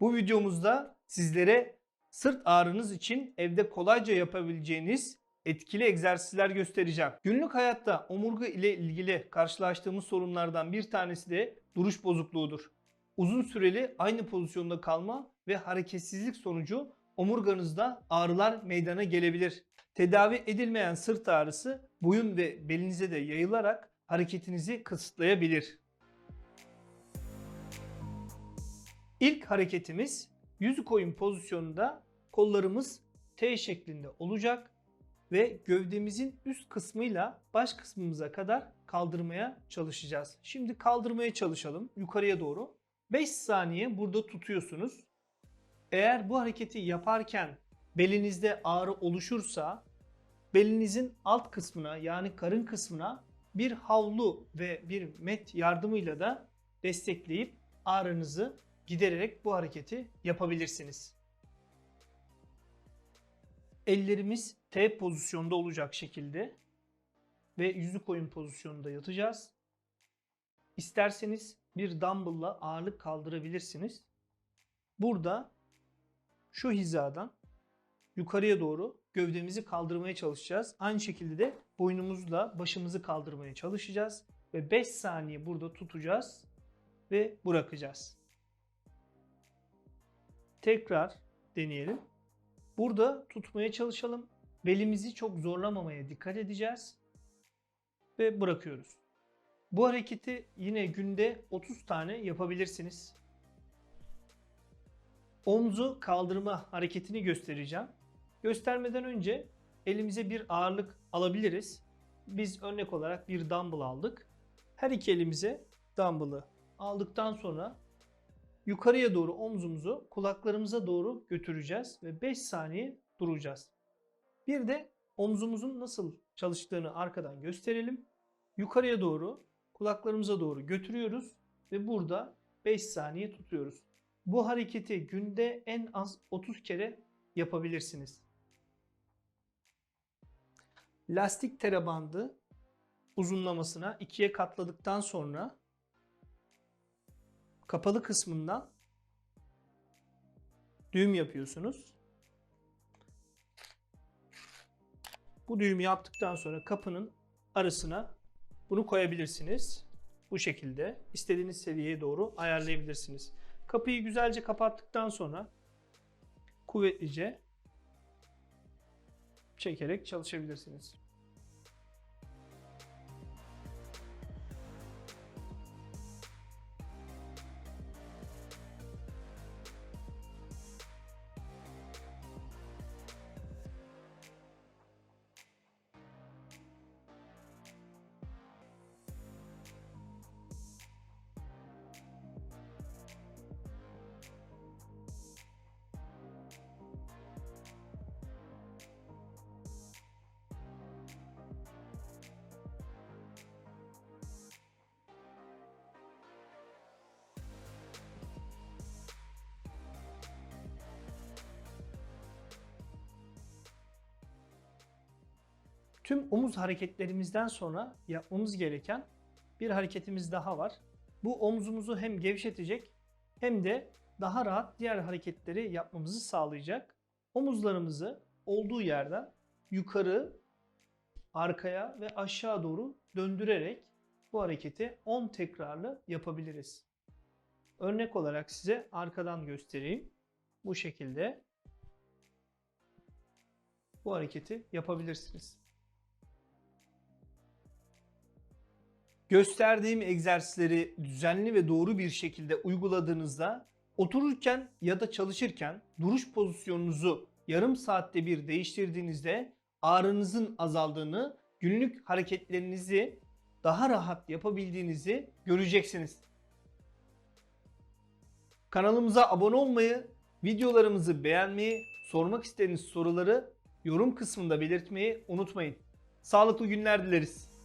Bu videomuzda sizlere sırt ağrınız için evde kolayca yapabileceğiniz etkili egzersizler göstereceğim. Günlük hayatta omurga ile ilgili karşılaştığımız sorunlardan bir tanesi de duruş bozukluğudur. Uzun süreli aynı pozisyonda kalma ve hareketsizlik sonucu omurganızda ağrılar meydana gelebilir. Tedavi edilmeyen sırt ağrısı boyun ve belinize de yayılarak hareketinizi kısıtlayabilir. İlk hareketimiz yüzü koyun pozisyonunda kollarımız T şeklinde olacak ve gövdemizin üst kısmıyla baş kısmımıza kadar kaldırmaya çalışacağız. Şimdi kaldırmaya çalışalım yukarıya doğru. 5 saniye burada tutuyorsunuz. Eğer bu hareketi yaparken belinizde ağrı oluşursa belinizin alt kısmına yani karın kısmına bir havlu ve bir met yardımıyla da destekleyip ağrınızı gidererek bu hareketi yapabilirsiniz. Ellerimiz T pozisyonda olacak şekilde ve yüzü koyun pozisyonunda yatacağız. İsterseniz bir dumbbell'la ağırlık kaldırabilirsiniz. Burada şu hizadan yukarıya doğru gövdemizi kaldırmaya çalışacağız. Aynı şekilde de boynumuzla başımızı kaldırmaya çalışacağız ve 5 saniye burada tutacağız ve bırakacağız. Tekrar deneyelim. Burada tutmaya çalışalım. Belimizi çok zorlamamaya dikkat edeceğiz. Ve bırakıyoruz. Bu hareketi yine günde 30 tane yapabilirsiniz. Omzu kaldırma hareketini göstereceğim. Göstermeden önce elimize bir ağırlık alabiliriz. Biz örnek olarak bir dumbbell aldık. Her iki elimize dumbbell'ı aldıktan sonra yukarıya doğru omzumuzu kulaklarımıza doğru götüreceğiz ve 5 saniye duracağız. Bir de omzumuzun nasıl çalıştığını arkadan gösterelim. Yukarıya doğru kulaklarımıza doğru götürüyoruz ve burada 5 saniye tutuyoruz. Bu hareketi günde en az 30 kere yapabilirsiniz. Lastik terabandı uzunlamasına ikiye katladıktan sonra kapalı kısmından düğüm yapıyorsunuz. Bu düğümü yaptıktan sonra kapının arasına bunu koyabilirsiniz. Bu şekilde istediğiniz seviyeye doğru ayarlayabilirsiniz. Kapıyı güzelce kapattıktan sonra kuvvetlice çekerek çalışabilirsiniz. Tüm omuz hareketlerimizden sonra yapmamız gereken bir hareketimiz daha var. Bu omzumuzu hem gevşetecek hem de daha rahat diğer hareketleri yapmamızı sağlayacak. Omuzlarımızı olduğu yerden yukarı, arkaya ve aşağı doğru döndürerek bu hareketi 10 tekrarlı yapabiliriz. Örnek olarak size arkadan göstereyim. Bu şekilde bu hareketi yapabilirsiniz. Gösterdiğim egzersizleri düzenli ve doğru bir şekilde uyguladığınızda otururken ya da çalışırken duruş pozisyonunuzu yarım saatte bir değiştirdiğinizde ağrınızın azaldığını, günlük hareketlerinizi daha rahat yapabildiğinizi göreceksiniz. Kanalımıza abone olmayı, videolarımızı beğenmeyi, sormak istediğiniz soruları yorum kısmında belirtmeyi unutmayın. Sağlıklı günler dileriz.